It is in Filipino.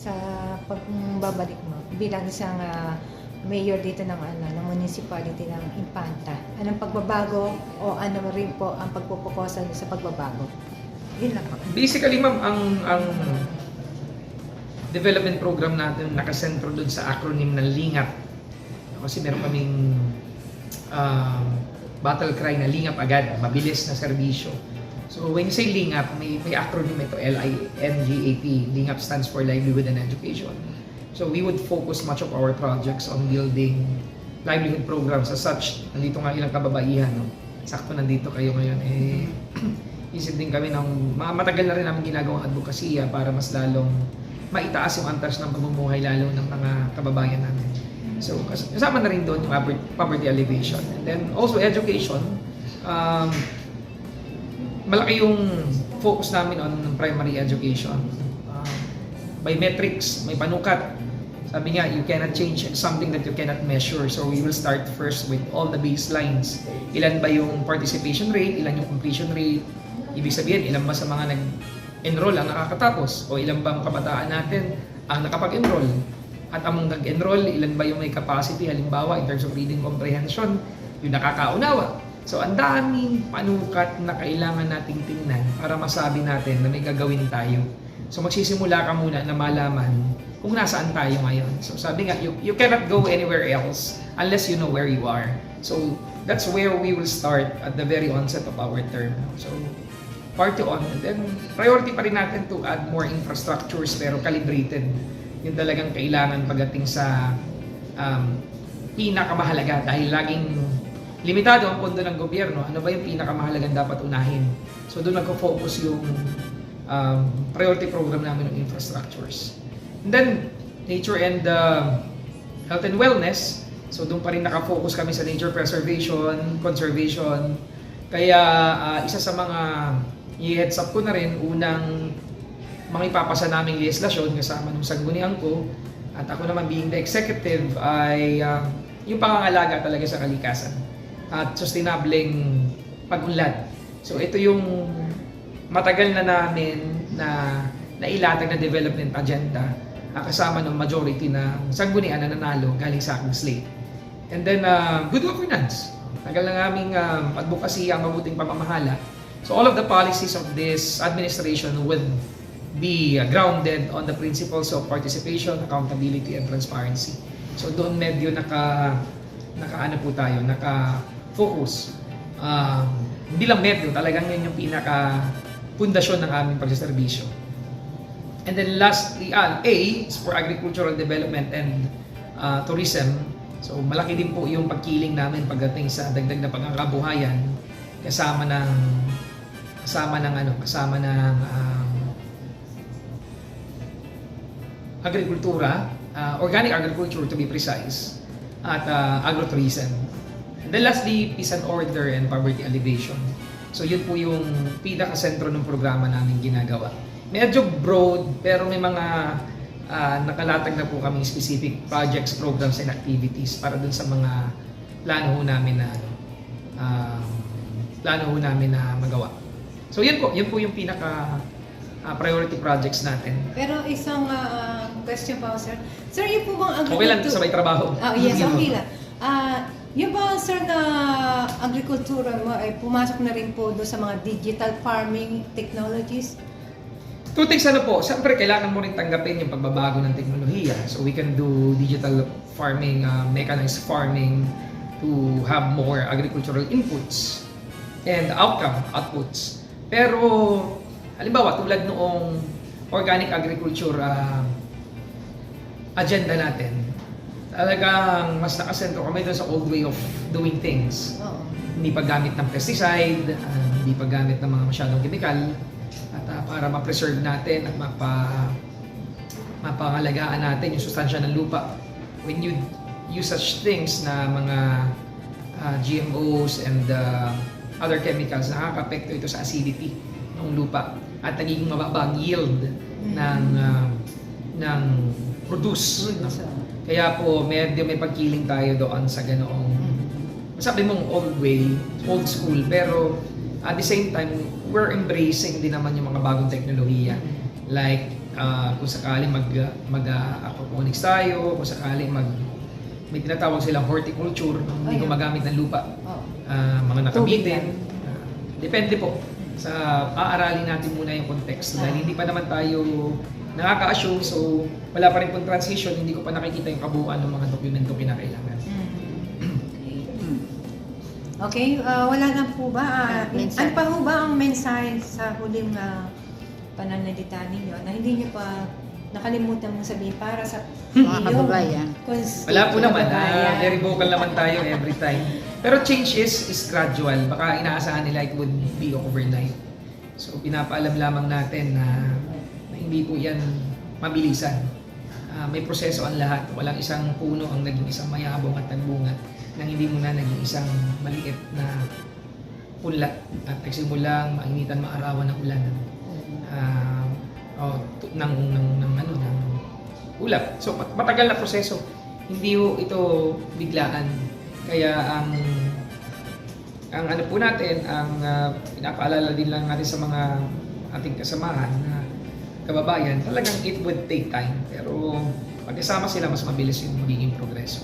sa pagbabalik mo bilang isang ah, mayor dito ng ano ng municipality ng Infanta. Anong pagbabago o ano rin po ang pagpupukosan sa pagbabago? Yun lang. Basically, ma'am, ang ang development program natin nakasentro doon sa acronym ng LINGAP. Kasi meron kaming um, battle cry na LINGAP agad, mabilis na serbisyo. So when you say LINGAP, may, may acronym ito, L-I-N-G-A-P. LINGAP stands for Livelihood and Education. So we would focus much of our projects on building livelihood programs as such. Nandito nga ilang kababaihan, no? Sakto nandito kayo ngayon. Eh, isip din kami ng mga matagal na rin namin ginagawang advokasya para mas lalong maitaas yung antas ng pamumuhay lalo ng mga kababayan namin. So, kas- kasama na rin doon yung pover- poverty alleviation. And then also education. Um, malaki yung focus namin on primary education. Um, by metrics, may panukat. Sabi nga, you cannot change something that you cannot measure. So we will start first with all the baselines. Ilan ba yung participation rate, ilan yung completion rate, ibig sabihin, ilan ba sa mga nag-enroll ang nakakatapos, o ilan ba ang kabataan natin ang nakapag-enroll. At among nag-enroll, ilan ba yung may capacity, halimbawa in terms of reading comprehension, yung nakakaunawa. So ang daming panukat na kailangan nating tingnan para masabi natin na may gagawin tayo. So magsisimula ka muna na malaman kung nasaan tayo ngayon. So sabi nga, you, you cannot go anywhere else unless you know where you are. So that's where we will start at the very onset of our term. So party on. And then priority pa rin natin to add more infrastructures pero calibrated. Yung talagang kailangan pagdating sa um, pinakamahalaga dahil laging limitado ang pondo ng gobyerno. Ano ba yung pinakamahalagang dapat unahin? So doon nagko-focus yung um, priority program namin ng infrastructures. And then, nature and uh, health and wellness. So doon pa rin nakafocus kami sa nature preservation, conservation. Kaya uh, isa sa mga i-heads up ko na rin, unang mga ipapasa naming legislasyon kasama ng sanggunian ko at ako naman being the executive ay uh, yung pangangalaga talaga sa kalikasan at sustainableng pag-unlad. So ito yung matagal na namin na nailatag na development agenda kasama ng majority ng sanggunian na nanalo galing sa aking slate. And then uh, good governance. Tagal na naming um, advocacy ang mabuting pamamahala. So all of the policies of this administration would be uh, grounded on the principles of participation, accountability, and transparency. So doon medyo naka naka ano po tayo, naka focus. Um, hindi lang medyo, talagang yun yung pinaka pundasyon ng aming pagsaserbisyo. And then lastly, ah, A is for agricultural development and uh, tourism. So malaki din po yung pagkiling namin pagdating sa dagdag na pangangkabuhayan kasama ng kasama ng ano, kasama ng um, agrikultura, uh, organic agriculture to be precise, at uh, agrotourism. And then lastly, peace and order and poverty alleviation. So yun po yung pinaka-sentro ng programa namin ginagawa. Medyo broad, pero may mga uh, nakalatag na po kaming specific projects, programs, and activities para dun sa mga plano ho namin na um, plano ho namin na magawa. So yun po, yun po yung pinaka uh, priority projects natin. Pero isang ah, question pa sir. Sir, yung po bang Okay lang, agriculture- sabay trabaho. Ah, yes, okay lang. Ah, yung ba sir na agrikultura mo ay pumasok na rin po doon sa mga digital farming technologies? Two things ano po, siyempre kailangan mo rin tanggapin yung pagbabago ng teknolohiya. So we can do digital farming, uh, mechanized farming to have more agricultural inputs and outcome, outputs. Pero, halimbawa, tulad noong organic agriculture uh, agenda natin, talagang mas nakasentro kami doon sa old way of doing things Oo. hindi paggamit ng pesticide, ah, hindi paggamit ng mga masyadong chemical at ah, para ma-preserve natin at mapa mapangalagaan natin yung sustansya ng lupa. When you use such things na mga ah, GMOs and ah, other chemicals, nakaka-apekto ito sa acidity ng lupa at nagiging mababa ang yield ng ah, ng produce. no? So, Kaya po, medyo may pagkiling tayo doon sa ganoong sabi mong old way, old school, pero at the same time, we're embracing din naman yung mga bagong teknolohiya. Like ah, kung sakali mag mag uh, aquaponics tayo, kung sakali mag may tinatawag silang horticulture, hindi Ayun. gumagamit ng lupa, Oo. ah, mga nakabitin. lang. Ah, depende po sa aaralin natin muna yung context dahil Ah. hindi pa naman tayo nakaka-assume so wala pa rin pong transition, hindi ko pa nakikita yung kabuuan ng mga dokumento kinakailangan. Mm. Okay, ah, wala na po ba? Mensahe. ano pa po ba ang mensahe sa huling uh, pananalita ninyo na hindi niyo pa nakalimutan mong sabihin para sa Mga kababayan. Wala po naman, ah, very vocal naman tayo every time. Pero change is, is gradual. Baka inaasahan nila it would be overnight. So pinapaalam lamang natin na, na hindi po yan mabilisan. Ah, may proseso ang lahat. Walang isang puno ang naging isang mayabong at nagbunga nang hindi mo na naging isang maliit na punla at nagsimulang mainitan maarawan ng ulan ah oh, tu- ng, ng, ng, ano, ng ulap. So mat- matagal na proseso. Hindi ho ito biglaan. Kaya ang ang ano po natin, ang uh, pinapaalala din lang natin sa mga ating kasamahan na kababayan, talagang it would take time. Pero pagkasama sila, mas mabilis yung magiging progreso.